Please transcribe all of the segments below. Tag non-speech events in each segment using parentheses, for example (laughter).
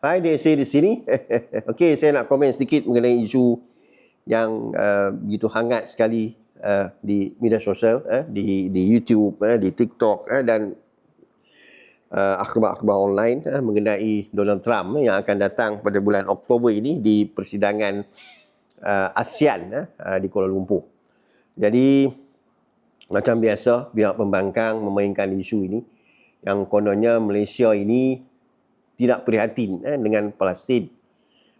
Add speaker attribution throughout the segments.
Speaker 1: Hai, say di sini. (laughs) Okey, saya nak komen sedikit mengenai isu yang uh, begitu hangat sekali uh, di media sosial, uh, di di YouTube, uh, di TikTok uh, dan uh, akhbar-akhbar online uh, mengenai Donald Trump uh, yang akan datang pada bulan Oktober ini di persidangan uh, ASEAN uh, di Kuala Lumpur. Jadi macam biasa pihak pembangkang memainkan isu ini yang kononnya Malaysia ini tidak prihatin eh, dengan Palestin.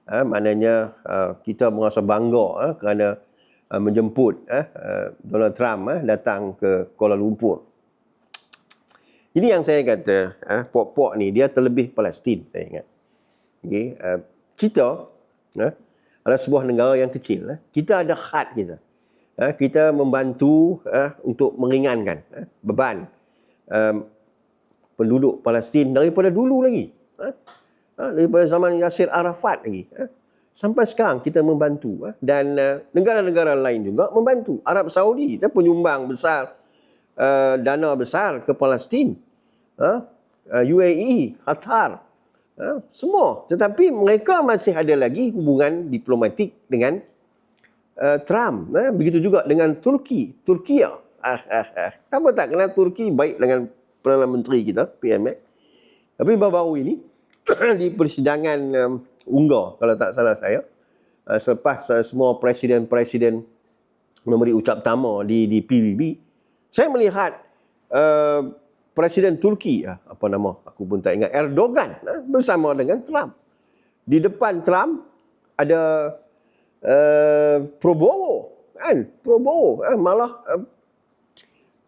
Speaker 1: Eh, maknanya uh, kita merasa bangga eh, kerana uh, menjemput eh, uh, Donald Trump eh, datang ke Kuala Lumpur. Ini yang saya kata, eh, pok-pok ni dia terlebih Palestin, saya ingat. Okay, uh, kita eh, adalah sebuah negara yang kecil. Eh. Kita ada had kita. Eh, kita membantu eh, untuk meringankan eh, beban um, penduduk Palestin daripada dulu lagi. Ha? Ha? Daripada zaman Yasir Arafat lagi. Ha? Sampai sekarang kita membantu. Dan negara-negara lain juga membantu. Arab Saudi kita penyumbang besar dana besar ke Palestin. UAE, Qatar. Semua. Tetapi mereka masih ada lagi hubungan diplomatik dengan Trump. Begitu juga dengan Turki. Turkiya. Ah, ah, ah. Apa tak kenal Turki baik dengan Perdana Menteri kita, PMX. Tapi baru-baru ini, (clears throat) di persidangan um, Unggar, kalau tak salah saya, uh, selepas uh, semua presiden-presiden memberi ucap tama di, di PBB, saya melihat uh, Presiden Turki, uh, apa nama, aku pun tak ingat, Erdogan uh, bersama dengan Trump. Di depan Trump ada uh, Prabowo, kan? Prabowo, uh, malah uh,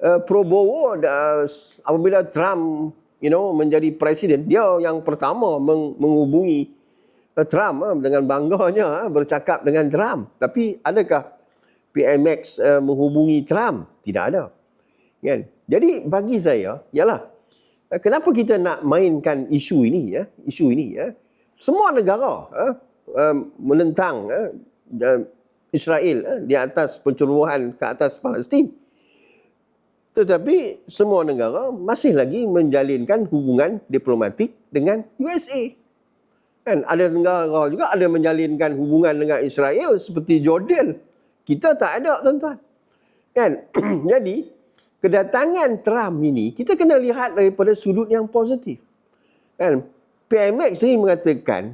Speaker 1: uh, Prabowo uh, apabila Trump you know menjadi presiden. Dia yang pertama meng- menghubungi uh, Trump uh, dengan bangganya uh, bercakap dengan Trump. Tapi adakah PMX uh, menghubungi Trump? Tidak ada. Kan? Jadi bagi saya ialah uh, kenapa kita nak mainkan isu ini ya isu ini ya semua negara uh, uh, menentang uh, Israel uh, di atas pencerobohan ke atas Palestin tetapi semua negara masih lagi menjalinkan hubungan diplomatik dengan USA. Kan ada negara juga ada menjalinkan hubungan dengan Israel seperti Jordan. Kita tak ada tuan-tuan. Kan? (clears throat) Jadi kedatangan Trump ini kita kena lihat daripada sudut yang positif. Kan? PMX ini mengatakan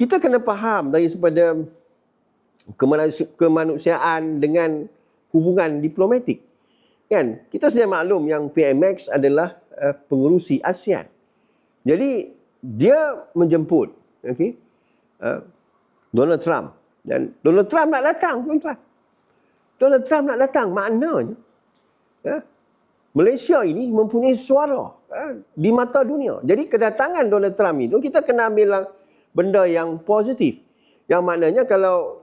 Speaker 1: kita kena faham daripada kemanusiaan dengan hubungan diplomatik. Kan? Kita sedia maklum yang PMX adalah uh, pengurusi ASEAN. Jadi dia menjemput okay, uh, Donald Trump dan Donald Trump nak datang tuan-tuan. Donald Trump nak datang maknanya ya, Malaysia ini mempunyai suara ya, di mata dunia. Jadi kedatangan Donald Trump itu kita kena ambil benda yang positif. Yang maknanya kalau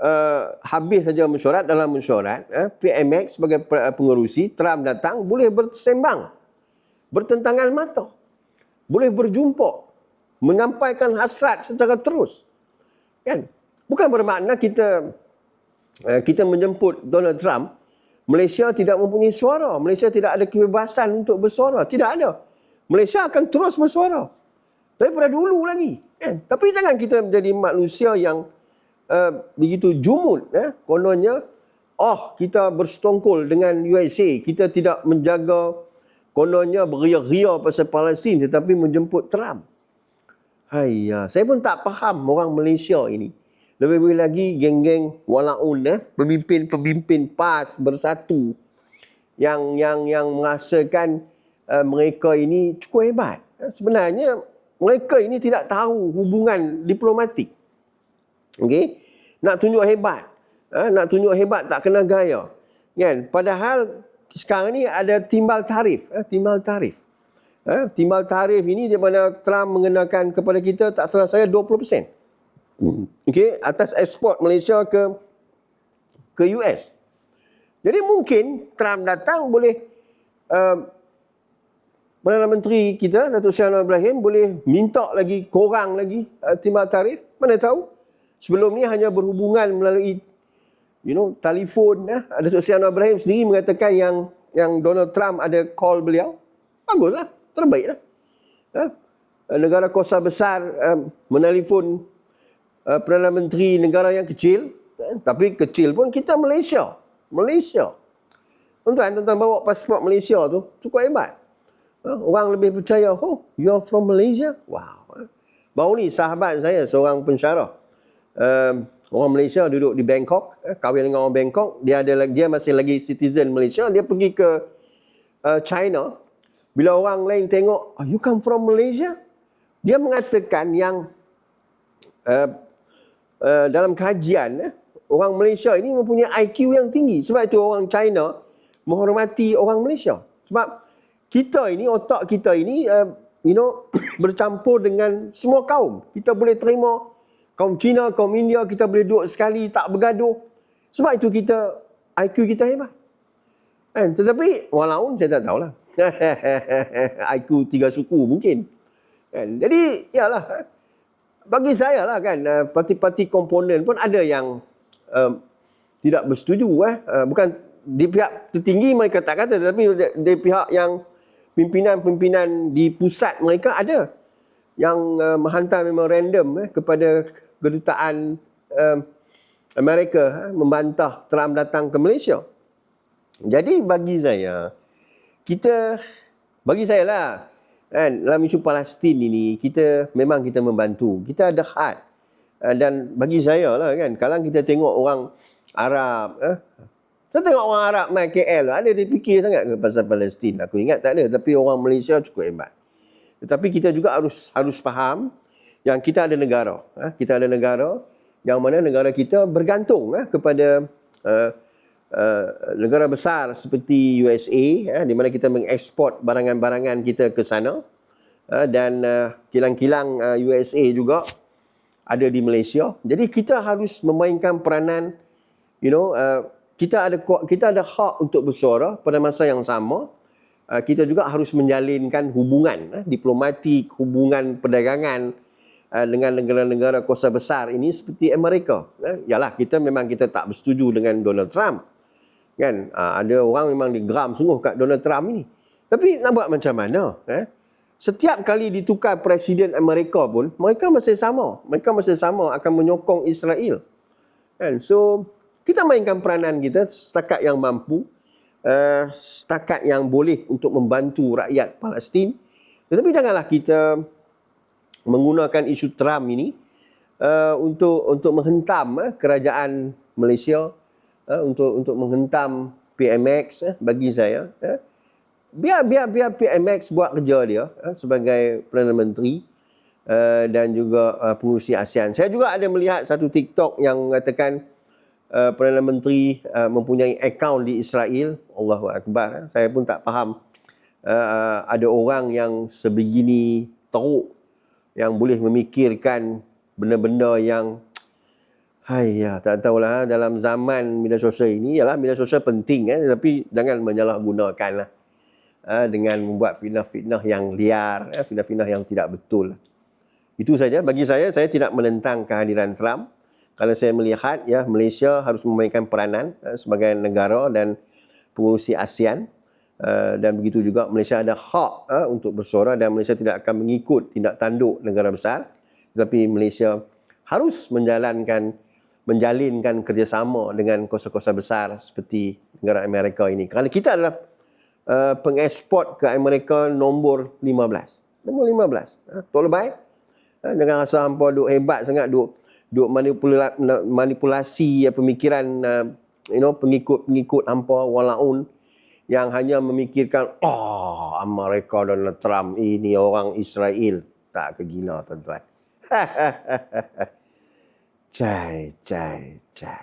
Speaker 1: uh, habis saja mesyuarat dalam mesyuarat uh, eh, PMX sebagai pengerusi Trump datang boleh bersembang bertentangan mata boleh berjumpa menyampaikan hasrat secara terus. Kan? Bukan bermakna kita uh, kita menjemput Donald Trump Malaysia tidak mempunyai suara Malaysia tidak ada kebebasan untuk bersuara tidak ada. Malaysia akan terus bersuara. Daripada dulu lagi kan? Tapi jangan kita menjadi manusia yang uh, begitu jumut eh kononnya oh kita bersetongkol dengan USA kita tidak menjaga kononnya beria-ria pasal Palestin tetapi menjemput Trump Haiya, saya pun tak faham orang Malaysia ini. Lebih-lebih lagi geng-geng walaun eh, pemimpin-pemimpin PAS bersatu yang yang yang merasakan uh, mereka ini cukup hebat. Sebenarnya mereka ini tidak tahu hubungan diplomatik. Okey. Nak tunjuk hebat. Ha? nak tunjuk hebat tak kena gaya. Kan? Padahal sekarang ni ada timbal tarif, ha? timbal tarif. Ha? timbal tarif ini di mana Trump mengenakan kepada kita tak salah saya 20%. Hmm. Okey, atas ekspor Malaysia ke ke US. Jadi mungkin Trump datang boleh uh, Perdana Menteri kita Datuk Seri Ibrahim boleh minta lagi kurang lagi uh, timbal tarif. Mana tahu? Sebelum ni hanya berhubungan melalui you know telefon eh ada Sosial Ibrahim sendiri mengatakan yang yang Donald Trump ada call beliau baguslah terbaiklah eh? uh, negara kuasa besar uh, menelpon uh, Perdana Menteri negara yang kecil, eh, tapi kecil pun kita Malaysia. Malaysia. Tuan-tuan, tuan-tuan bawa pasport Malaysia tu cukup hebat. Uh, orang lebih percaya, oh, you're from Malaysia? Wow. Uh. Baru ni sahabat saya, seorang pensyarah. Uh, orang Malaysia duduk di Bangkok, uh, kahwin dengan orang Bangkok, dia ada dia masih lagi citizen Malaysia, dia pergi ke uh, China. Bila orang lain tengok, oh, you come from Malaysia? Dia mengatakan yang uh, uh, dalam kajian uh, orang Malaysia ini mempunyai IQ yang tinggi. Sebab itu orang China menghormati orang Malaysia. Sebab kita ini, otak kita ini, uh, you know, (coughs) bercampur dengan semua kaum. Kita boleh terima kaum Cina, kaum India, kita boleh duduk sekali, tak bergaduh. Sebab itu kita, IQ kita hebat. Kan? Tetapi, walaupun saya tak tahulah. (laughs) IQ tiga suku mungkin. Kan? Jadi, yalah. Bagi saya lah kan, uh, parti-parti komponen pun ada yang uh, tidak bersetuju. Eh. Uh, bukan di pihak tertinggi mereka tak kata, tetapi di pihak yang pimpinan-pimpinan di pusat mereka ada yang uh, menghantar memorandum eh, kepada kedutaan uh, Amerika eh, membantah Trump datang ke Malaysia. Jadi bagi saya, kita, bagi saya lah, kan dalam isu Palestin ini kita memang kita membantu. Kita ada hak uh, dan bagi saya lah kan kalau kita tengok orang Arab eh, saya tengok orang Arab main KL ada dia fikir sangat ke pasal Palestin. Aku ingat tak ada tapi orang Malaysia cukup hebat. Tetapi kita juga harus harus faham yang kita ada negara eh, kita ada negara yang mana negara kita bergantung eh, kepada uh, Uh, negara besar seperti USA uh, di mana kita mengekspor barangan-barangan kita ke sana uh, dan uh, kilang-kilang uh, USA juga ada di Malaysia. Jadi kita harus memainkan peranan you know uh, kita ada kita ada hak untuk bersuara pada masa yang sama. Uh, kita juga harus menjalinkan hubungan uh, diplomatik, hubungan perdagangan dengan negara-negara kuasa besar ini seperti Amerika. Uh, yalah kita memang kita tak bersetuju dengan Donald Trump. Kan? Ha, ada orang memang digeram sungguh kat Donald Trump ni tapi nak buat macam mana eh? Setiap kali ditukar presiden Amerika pun mereka masih sama. Mereka masih sama akan menyokong Israel. Kan? So kita mainkan peranan kita setakat yang mampu uh, setakat yang boleh untuk membantu rakyat Palestin. Tetapi janganlah kita menggunakan isu Trump ini uh, untuk untuk menghentam uh, kerajaan Malaysia uh, untuk untuk menghentam PMX uh, bagi saya uh, biar biar biar PMX buat kerja dia uh, sebagai perdana menteri uh, dan juga uh, pengurusi ASEAN. Saya juga ada melihat satu TikTok yang mengatakan uh, perdana menteri uh, mempunyai akaun di Israel. Allahu akbar. Uh, saya pun tak faham uh, ada orang yang sebegini teruk yang boleh memikirkan benda-benda yang Hai ya, tak tahulah dalam zaman media sosial ini ialah media sosial penting eh tapi jangan menyalahgunakanlah eh, dengan membuat fitnah-fitnah yang liar, eh, fitnah-fitnah yang tidak betul. Itu saja bagi saya saya tidak menentang kehadiran Trump. Kalau saya melihat ya Malaysia harus memainkan peranan eh, sebagai negara dan pengurusi ASEAN uh, dan begitu juga Malaysia ada hak uh, untuk bersuara dan Malaysia tidak akan mengikut tindak tanduk negara besar tetapi Malaysia harus menjalankan menjalinkan kerjasama dengan kuasa-kuasa besar seperti negara Amerika ini. Kerana kita adalah uh, pengeksport ke Amerika nombor 15. Nombor 15. Uh, tak lebih. Uh, jangan rasa hampa duk hebat sangat duk duk manipula, manipulasi pemikiran uh, you know pengikut-pengikut hampa walaun yang hanya memikirkan oh Amerika Donald Trump ini orang Israel tak kegila tuan-tuan. (laughs) Cai cai cai.